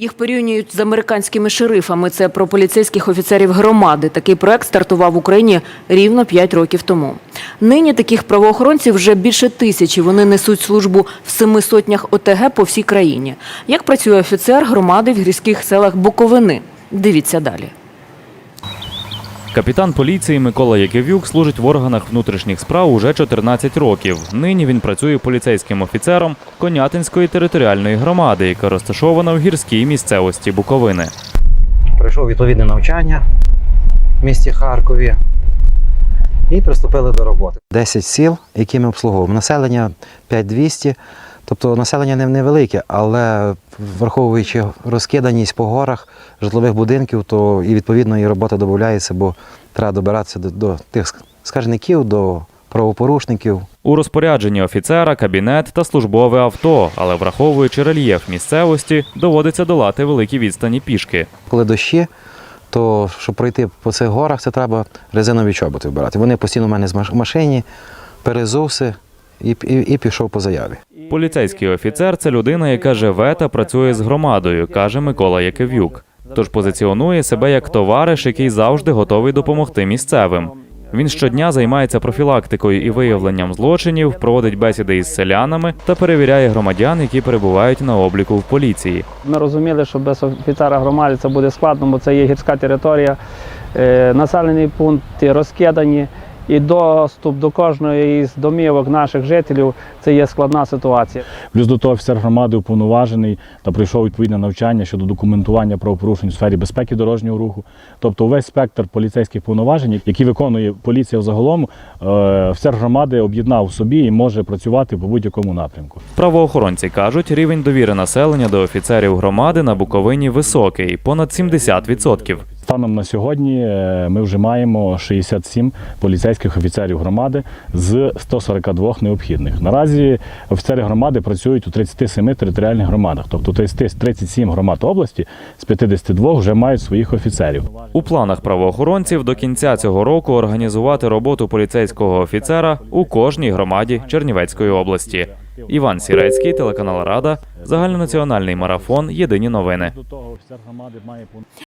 Їх порівнюють з американськими шерифами. Це про поліцейських офіцерів громади. Такий проект стартував в Україні рівно 5 років тому. Нині таких правоохоронців вже більше тисячі. Вони несуть службу в семи сотнях ОТГ по всій країні. Як працює офіцер громади в гірських селах Буковини? Дивіться далі. Капітан поліції Микола Якивюк служить в органах внутрішніх справ уже 14 років. Нині він працює поліцейським офіцером Конятинської територіальної громади, яка розташована в гірській місцевості Буковини. пройшов відповідне навчання в місті Харкові і приступили до роботи. 10 сіл, які ми обслуговуємо. Населення 5200, тобто населення невелике, але враховуючи розкиданість по горах житлових будинків, то і відповідно і робота додається, бо треба добиратися до, до тих скаржників, до правопорушників. У розпорядженні офіцера кабінет та службове авто, але враховуючи рельєф місцевості, доводиться долати великі відстані пішки. Коли дощі, то щоб пройти по цих горах, це треба резинові чоботи вбирати. Вони постійно в мене в машині, перезувся і, і, і пішов по заяві. Поліцейський офіцер це людина, яка живе та працює з громадою, каже Микола Якив'юк. Тож позиціонує себе як товариш, який завжди готовий допомогти місцевим. Він щодня займається профілактикою і виявленням злочинів, проводить бесіди із селянами та перевіряє громадян, які перебувають на обліку в поліції. Ми розуміли, що без офіцера громади це буде складно, бо це є гірська територія, е, населені пункти розкидані, і доступ до кожної із домівок наших жителів це є складна ситуація. Плюс до того офіцер громади уповноважений та пройшов відповідне навчання щодо документування правопорушень у сфері безпеки дорожнього руху. Тобто увесь спектр поліцейських повноважень, які виконує поліція взагалом, е, офіцер громади об'єднав собі і може працювати по будь-якому напрямку. Правоохоронці кажуть, рівень довіри населення до офіцерів громади на Буковині високий понад 70%. Станом на сьогодні е, ми вже маємо 67 поліцейських офіцерів громади з 142 необхідних. Наразі офіцери громади працюють у 37 територіальних громадах, тобто 30 37 громад області з 52 вже мають своїх офіцерів. У планах правоохоронців до кінця цього року організувати роботу поліцейського офіцера у кожній громаді Чернівецької області. Іван Сірецький, телеканал Рада, загальнонаціональний марафон. Єдині новини.